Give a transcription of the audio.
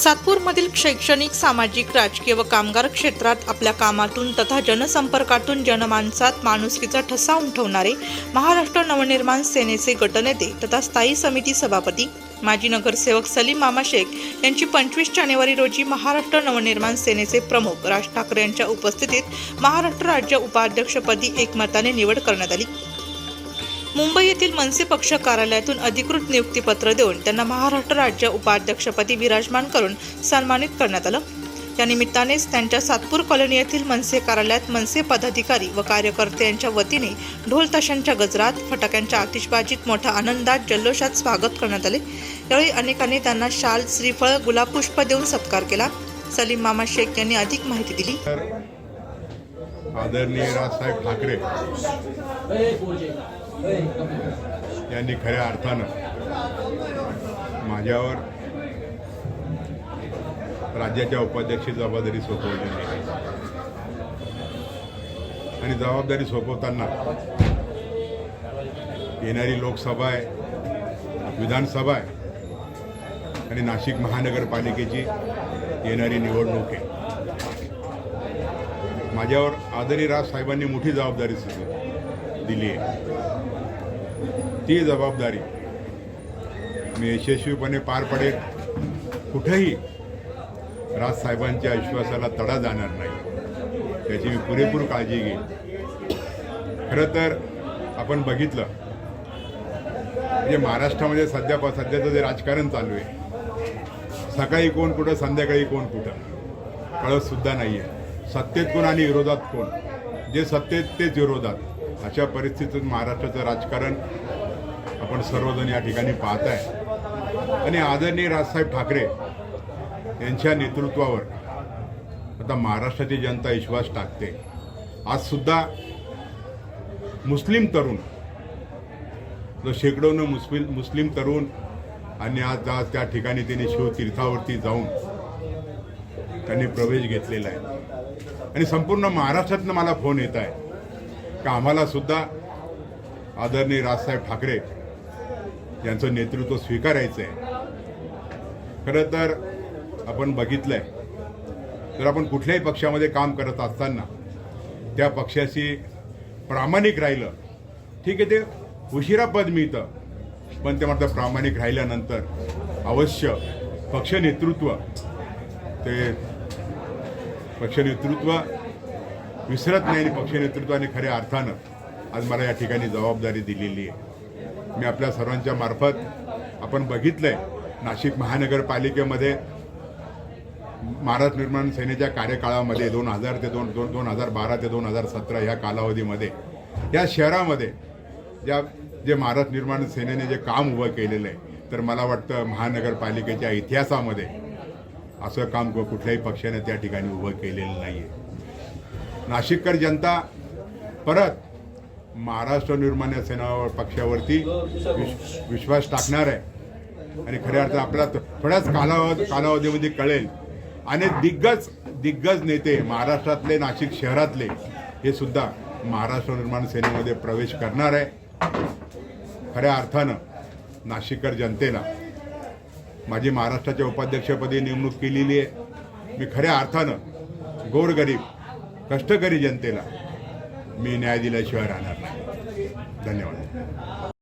सातपूरमधील शैक्षणिक सामाजिक राजकीय व कामगार क्षेत्रात आपल्या कामातून तथा जनसंपर्कातून जनमानसात माणुसकीचा ठसा उमठवणारे महाराष्ट्र नवनिर्माण सेनेचे गटनेते तथा स्थायी समिती सभापती माजी नगरसेवक सलीम मामा शेख यांची पंचवीस जानेवारी रोजी महाराष्ट्र नवनिर्माण सेनेचे प्रमुख राज ठाकरे यांच्या उपस्थितीत महाराष्ट्र राज्य उपाध्यक्षपदी एकमताने निवड करण्यात आली. मुंबई येथील मनसे पक्ष कार्यालयातून अधिकृत नियुक्तीपत्र देऊन त्यांना महाराष्ट्र राज्य उपाध्यक्षपदी विराजमान करून सन्मानित करण्यात आलं. त्या निमित्तानेच त्यांच्या सातपूर कॉलनी येथील मनसे कार्यालयात मनसे पदाधिकारी व कार्यकर्ते यांच्या वतीने ढोल ताशांच्या गजरात फटाक्यांच्या आतिषबाजीत मोठ्या आनंदात जल्लोषात स्वागत करण्यात आले. यावेळी अनेकांनी त्यांना शाल श्रीफळ गुलाबपुष्प देऊन सत्कार केला. सलीम मामा शेख यांनी अधिक माहिती दिली. आदरणीय राजसाहेब ठाकरे यांनी खऱ्या अर्थानं माझ्यावर राज्याच्या उपाध्यक्षी जबाबदारी सोपवली आणि जबाबदारी सोपवताना येणारी लोकसभा आहे विधानसभा आहे आणि नाशिक महानगरपालिकेची येणारी निवडणूक आहे. माझ्यावर आदरी राज साहेबांनी मोठी जबाबदारी सुद्धा दिली आहे. ती जबाबदारी मी यशस्वीपणे पार पडेल. कुठेही राजसाहेबांच्या विश्वासाला तडा जाणार नाही. त्याची मी पुरेपूर काळजी घेईन. खरं तर आपण बघितलं म्हणजे महाराष्ट्रामध्ये सध्या सध्याचं जे राजकारण चालू आहे सकाळी कोण कुठं संध्याकाळी कोण कुठं कळत सुद्धा नाही आहे सत्तेत कोण आणि विरोधात कोण? जे सत्तेत तेच विरोधात. अशा परिस्थितीत महाराष्ट्राचं राजकारण आपण सर्वजण या ठिकाणी पाहत आहे. आणि आदरणीय राजसाहेब ठाकरे यांच्या नेतृत्वावर आता महाराष्ट्राची जनता विश्वास टाकते. आज सुद्धा मुस्लिम तरुण जो शेकडोनं मुस्लिम मुस्लिम तरुण आणि आज आज त्या ठिकाणी त्यांनी शिवतीर्थावरती जाऊन त्यांनी प्रवेश घेतलेला आहे. आणि संपूर्ण महाराष्ट्रातनं मला फोन येत आहे. का आम्हाला सुद्धा आदरणीय राजसाहेब ठाकरे यांचं नेतृत्व स्वीकारायचं आहे खरं तर आपण बघितलंय तर आपण कुठल्याही पक्षामध्ये काम करत असताना त्या पक्षाशी प्रामाणिक राहिलं ठीक आहे ते उशिरा पद मिळतं पण ते मात्र प्रामाणिक राहिल्यानंतर अवश्य पक्ष नेतृत्व ते पक्ष नेतृत्व विसरत नाही आणि पक्ष नेतृत्वाने खऱ्या अर्थानं आज मला या ठिकाणी जबाबदारी दिलेली आहे. मी आपल्या सर्वांच्या मार्फत आपण बघितलंय नाशिक महानगरपालिकेमध्ये महाराष्ट्र निर्माण सेनेच्या कार्यकाळामध्ये दोन हजार ते दोन दोन दोन हजार बारा ते दोन हजार सतरा ह्या कालावधीमध्ये या शहरामध्ये ज्या जे महाराष्ट्र निर्माण सेनेने जे काम उभं केलेलं आहे तर मला वाटतं महानगरपालिकेच्या इतिहासामध्ये असं काम कुठल्याही पक्षाने त्या ठिकाणी उभं केलेलं नाही आहे नाशिककर जनता परत महाराष्ट्र निर्माण सेना पक्षावरती विश- विश्वास टाकणार आहे. आणि खऱ्या अर्थ आपला थोड्याच कालावधी कालावधीमध्ये कळेल. आणि दिग्गज दिग्गज नेते महाराष्ट्रातले नाशिक शहरातले हे सुद्धा महाराष्ट्र निर्माण सेनेमध्ये प्रवेश करणार आहे. खऱ्या अर्थानं नाशिककर जनतेला माझी महाराष्ट्राच्या उपाध्यक्षपदी नेमणूक केलेली आहे. मी खऱ्या अर्थानं गोरगरीब कष्टकरी जनतेला मी न्याय दिल्याशिवाय राहणार नाही. धन्यवाद.